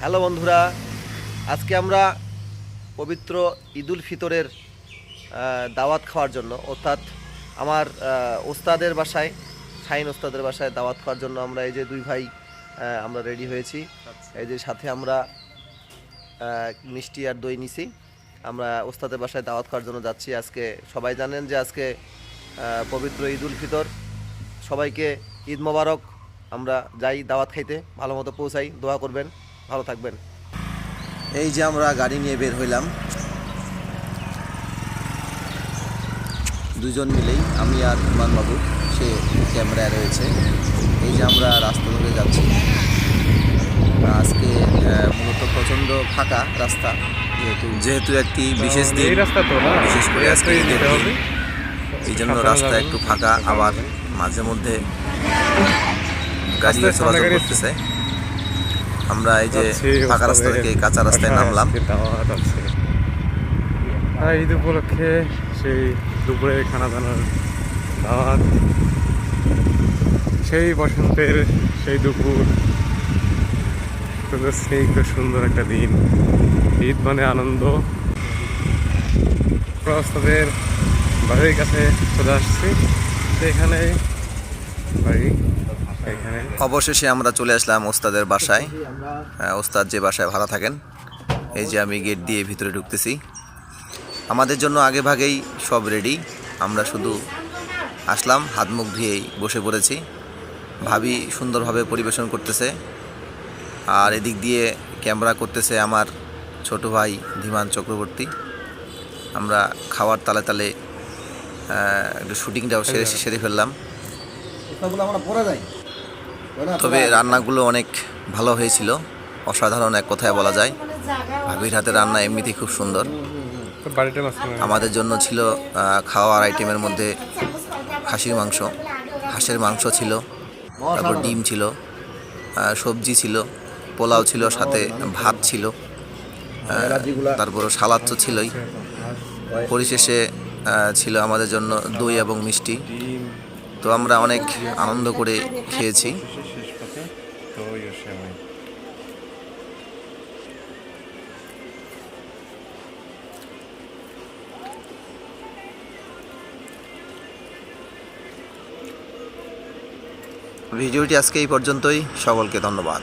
Hello বন্ধুরা আজকে আমরা পবিত্র ঈদুল ফিতরের দাওয়াত খাওয়ার জন্য অর্থাৎ আমার ওস্তাদের বাসায় শাহিন ওস্তাদের বাসায় দাওয়াত খাওয়ার জন্য আমরা এই যে দুই ভাই আমরা রেডি হয়েছি। এই যে সাথে আমরা মিষ্টি আর দই নিছি। আমরা ওস্তাদের বাসায় দাওয়াত খাওয়ার জন্য যাচ্ছি। আজকে সবাই জানেন যে আজকে পবিত্র ঈদুল ফিতর। সবাইকে ঈদ মোবারক। আমরা যাই দাওয়াত খাইতে ভালো মতো পৌঁছাই দোয়া করবেন। ভালো থাকবেন। এই যে আমরা গাড়ি নিয়ে বের হইলাম। দুজন মিলেই আমি আর হুমান বাবু সে ক্যামেরায় রয়েছে। এই যে আমরা রাস্তা ধরে যাচ্ছি। আজকে মূলত প্রচণ্ড ফাঁকা রাস্তা যেহেতু যেহেতু একটি বিশেষ দিন। রাস্তা তো বিশেষ করে আজকে যেতে হবে। এই জন্য রাস্তা একটু ফাঁকা আবার মাঝে মধ্যে গাড়ি চলাচল করতেছে। আমরা এই যে ফাঁকা রাস্তা থেকে কাঁচা রাস্তায় বাসায় নামলাম। আর ঈদ উপলক্ষে সেই দুপুরে খানা দানার দাওয়াত সেই বসন্তের সেই দুপুর তোদের স্নিগ্ধ সুন্দর একটা দিন। ঈদ মানে আনন্দ। বাড়ির কাছে চলে আসছি। সেখানে বাড়ি। অবশেষে আমরা চলে আসলাম ওস্তাদের বাসায়। ওস্তাদ যে বাসায় ভাড়া থাকেন এই যে আমি গেট দিয়ে ভিতরে ঢুকতেছি। আমাদের জন্য আগে ভাগেই সব রেডি আমরা শুধু আসলাম হাত মুখ ধুয়েই বসে পড়েছি। ভাবি সুন্দরভাবে পরিবেশন করতেছে। আর এদিক দিয়ে ক্যামেরা করতেছে আমার ছোট ভাই ধীমান চক্রবর্তী। আমরা খাওয়ার তালে তালে একটু শুটিংটাও সেরে সেরে ফেললাম। তবে রান্নাগুলো অনেক ভালো হয়েছিল। অসাধারণ এক কথায় বলা যায়। ভাবির হাতে রান্না এমনিতেই খুব সুন্দর। আমাদের জন্য ছিল খাওয়ার আইটেমের মধ্যে খাসির মাংস। হাঁসের মাংস ছিল তারপর ডিম ছিল সবজি ছিল পোলাও ছিল সাথে ভাত ছিল তারপর সালাদ তো ছিলই। পরিশেষে ছিল আমাদের জন্য দই এবং মিষ্টি। তো আমরা অনেক আনন্দ করে খেয়েছি। ভিডিওটি আজকে এই পর্যন্তই। সকলকে ধন্যবাদ।